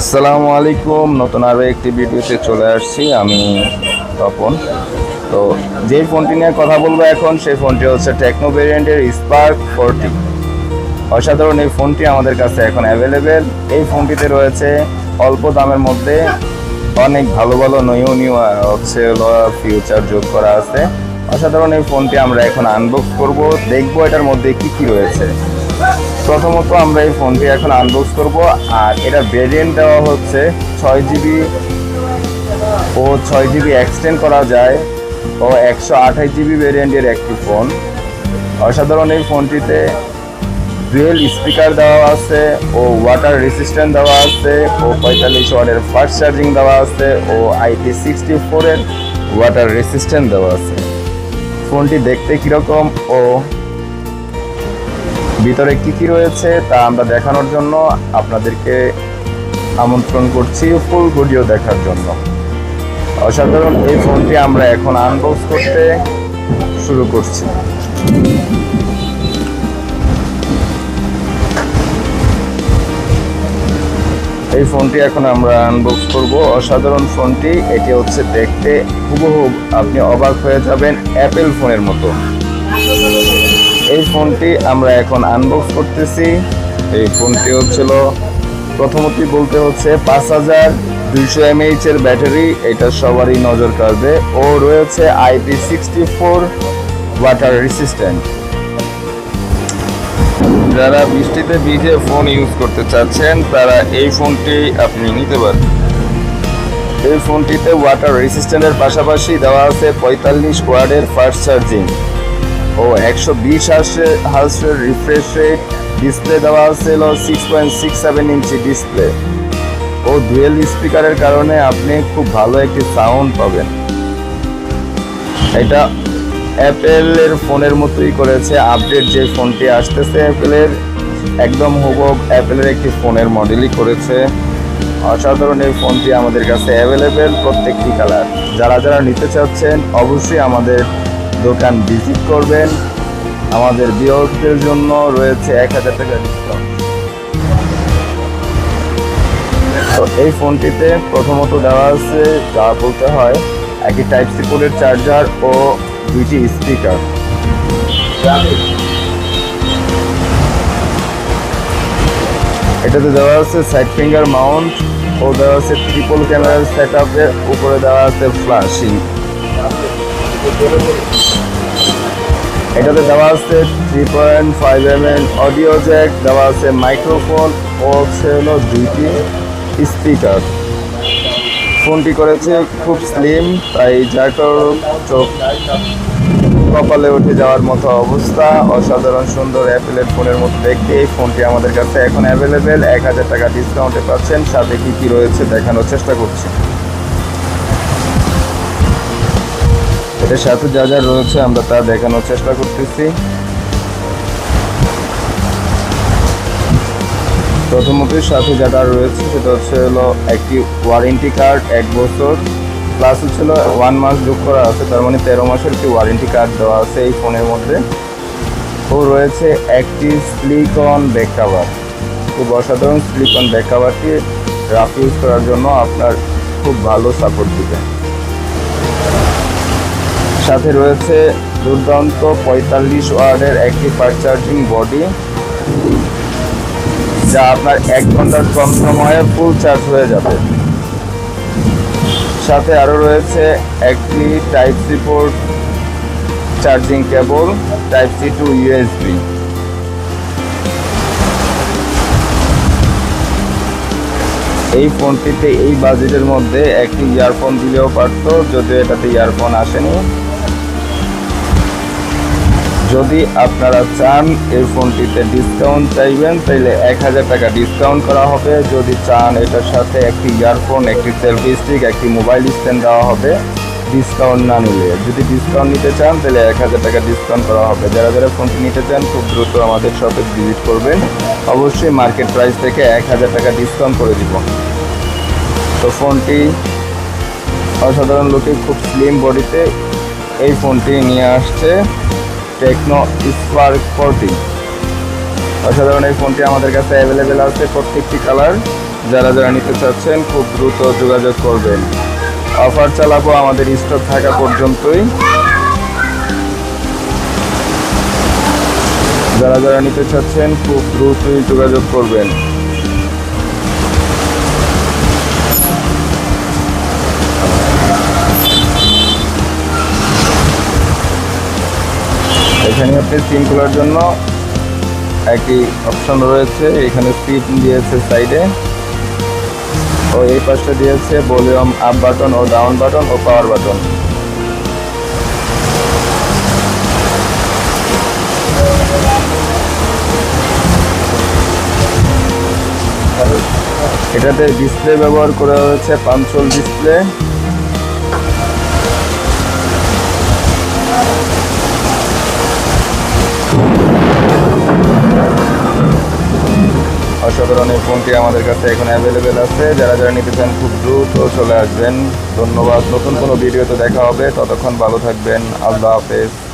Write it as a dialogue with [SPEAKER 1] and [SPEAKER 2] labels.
[SPEAKER 1] আসসালামু আলাইকুম। নতুন আরও একটি ভিডিওতে চলে আসছি। আমি তপন। তো যে ফোনটি নিয়ে কথা বলব এখন, সেই ফোনটি হচ্ছে টেকনো ভেরিয়েন্টের স্পার্ক ফোরটি অসাধারণ এই ফোনটি আমাদের কাছে এখন অ্যাভেলেবেল এই ফোনটিতে রয়েছে অল্প দামের মধ্যে অনেক ভালো ভালো নিউ নিউ হচ্ছে ফিউচার যোগ করা আছে। অসাধারণ এই ফোনটি আমরা এখন আনবক্স করব। দেখব এটার মধ্যে কি কি রয়েছে। প্রথমত আমরা এই ফোনটি এখন আনবক্স করব, আর এটা ভেরিয়েন্ট দেওয়া হচ্ছে ছয় জিবি ও ছয় জিবি এক্সটেন্ড করা যায় ও একশো আঠাশ জিবি ভেরিয়েন্টের একটি ফোন অসাধারণ এই ফোনটিতে ডুয়েল স্পিকার দেওয়া আছে ও ওয়াটার রেসিস্ট্যান্ট দেওয়া আছে ও পঁয়তাল্লিশ ওয়াটের ফাস্ট চার্জিং দেওয়া আছে ও আইপি সিক্সটি ফোরের ওয়াটার রেসিস্ট্যান্ট দেওয়া আছে। ফোনটি দেখতে কীরকম ও ভিতরে কি কি রয়েছে তা আমরা দেখানোর জন্য আপনাদেরকে আমন্ত্রণ করছি ফুল ভিডিও দেখার জন্য। অসাধারণ এই ফোনটি আমরা এখন আনবক্স করতে শুরু করছি। এই ফোনটি এখন আমরা আনবক্স করব। অসাধারণ ফোনটি, এটি হচ্ছে দেখতে হুবহু আপনি অবাক হয়ে যাবেন অ্যাপেল ফোনের মতো। এই ফোনটি আমরা এখন আনবক্স করতেছি। এই ফোনটি হচ্ছিল প্রথমতই বলতে হচ্ছে পাঁচ হাজার দুইশো এমএইচ এর ব্যাটারি, এটা সবারই নজর কাড়বে। ও রয়েছে IP sixty four water resistant. যারা বৃষ্টিতে ভিজে ফোন ইউজ করতে চাচ্ছেন, তারা এই ফোনটি আপনি নিতে পারেন। এই ফোনটিতে ওয়াটার রেসিস্ট্যান্টের পাশাপাশি দেওয়া আছে পঁয়তাল্লিশ ওয়ার্ডের ফাস্ট চার্জিং ও একশো বিশ হার্সের রিফ্রেশ রেট ডিসপ্লে দেওয়া আছে হলো six point six seven inch display ও ডুয়েল স্পিকারের কারণে আপনি খুব ভালো একটি সাউন্ড পাবেন। এটা অ্যাপেলের ফোনের মতোই করেছে আপডেট যে ফোনটি আসতেছে অ্যাপেলের একদম হুবহু অ্যাপেলের একটি ফোনের মডেলই করেছে। অসাধারণ এই ফোনটি আমাদের কাছে অ্যাভেলেবেল প্রত্যেকটি কালার যারা যারা নিতে চাচ্ছেন, অবশ্যই আমাদের দোকান ভিজিট করবেন। আমাদের বিয়োগদের জন্য রয়েছে এক হাজার টাকা ডিসকাউন্ট তো এই ফোনটিতে প্রথমত দেওয়া আছে, যা বলতে হয়, একটি টাইপ সি পোর্টের চার্জার ও দুইটি স্পিকার এটাতে দেওয়া আছে সাইড ফিঙ্গার মাউন্ট ও দেওয়া আছে ট্রিপল ক্যামেরার সেট আপের উপরে দেওয়া আছে ফ্লাশিং এটাতে দেওয়া আছে three point five M M audio jack দেওয়া আছে মাইক্রোফোন ও হচ্ছে হলো দুইটি স্পিকার ফোনটি করেছে খুব স্লিম তাই যার চোখ কপালে উঠে যাওয়ার মতো অবস্থা। অসাধারণ সুন্দর অ্যাপেলের ফোনের মতো দেখতে। এই ফোনটি আমাদের কাছে এখন অ্যাভেলেবেল এক হাজার টাকা ডিসকাউন্টে পাচ্ছেন। সাথে কী কী রয়েছে দেখানোর চেষ্টা করছি। এটার সাথে যা যা রয়েছে আমরা তা দেখানোর চেষ্টা করতেছি। প্রথমত সাথে যেটা রয়েছে সেটা হচ্ছে হলো একটি ওয়ারেন্টি কার্ড এক বছর প্লাস হচ্ছে হলো ওয়ান মাস যোগ করা আছে, তার মানে তেরো মাসের একটি ওয়ারেন্টি কার্ড দেওয়া আছে এই ফোনের মধ্যে। ও রয়েছে একটি স্লিকন ব্যাক কাভার খুব অসাধারণ স্লিকন ব্যাক কাভারটি রাফ ইউজ করার জন্য আপনার খুব ভালো সাপোর্ট দিবে। সাথে রয়েছে দুর্দান্ত পঁয়তাল্লিশ ওয়ার্ডের একটি ফাস্ট চার্জিং বডি, যা আপনার এক ঘণ্টার কম সময়ে ফুল চার্জ হয়ে যাবে। সাথে আরও রয়েছে একটি type C port charging cable type C to USB এই ফোনটিতে এই বাজেটের মধ্যে একটি ইয়ারফোন দিলেও পারতো, যদিও এটাতে ইয়ারফোন আসেনি। যদি আপনারা চান এই ফোনটিতে ডিসকাউন্ট চাইবেন তাহলে এক হাজার টাকা ডিসকাউন্ট করা হবে। যদি চান এটার সাথে একটি ইয়ারফোন একটি সেলফি স্টিক একটি মোবাইল স্ট্যান্ড দেওয়া হবে ডিসকাউন্ট না নিলে। যদি ডিসকাউন্ট নিতে চান তাহলে এক হাজার টাকা ডিসকাউন্ট করা হবে। যারা যারা ফোনটি নিতে চান, খুব দ্রুত আমাদের শপে ভিজিট করবেন। অবশ্যই মার্কেট প্রাইস থেকে এক হাজার টাকা ডিসকাউন্ট করে দিব। তো ফোনটি অসাধারণ লুকে খুব স্লিম বডিতে এই ফোনটি নিয়ে আসছে। Tecno Spark forty. অসাধারণ এই ফোনটি আমাদের কাছে অ্যাভেলেবেল আছে প্রত্যেকটি কালার। যারা যারা নিতে চাচ্ছেন খুব দ্রুত যোগাযোগ করবেন। অফার চালাবো আমাদের স্টক থাকা পর্যন্তই। যারা যারা নিতে চাচ্ছেন খুব দ্রুতই যোগাযোগ করবেন। সিম খোলার জন্য একটি অপশন রয়েছে। এখানে সিট দিয়েছে সাইডে ও এই পাশটা দিয়েছে ভলিউম আপ বাটন ও ডাউন বাটন ও পাওয়ার বাটন এটাতে ডিসপ্লে ব্যবহার করা হয়েছে পাঞ্চল ডিসপ্লে এই ফোনটি আমাদের কাছে এখন অ্যাভেলেবেল আছে। যারা যারা নিতে চান খুব দ্রুত চলে আসবেন। ধন্যবাদ। নতুন কোনো ভিডিওতে দেখা হবে। ততক্ষণ ভালো থাকবেন। আল্লাহ হাফেজ।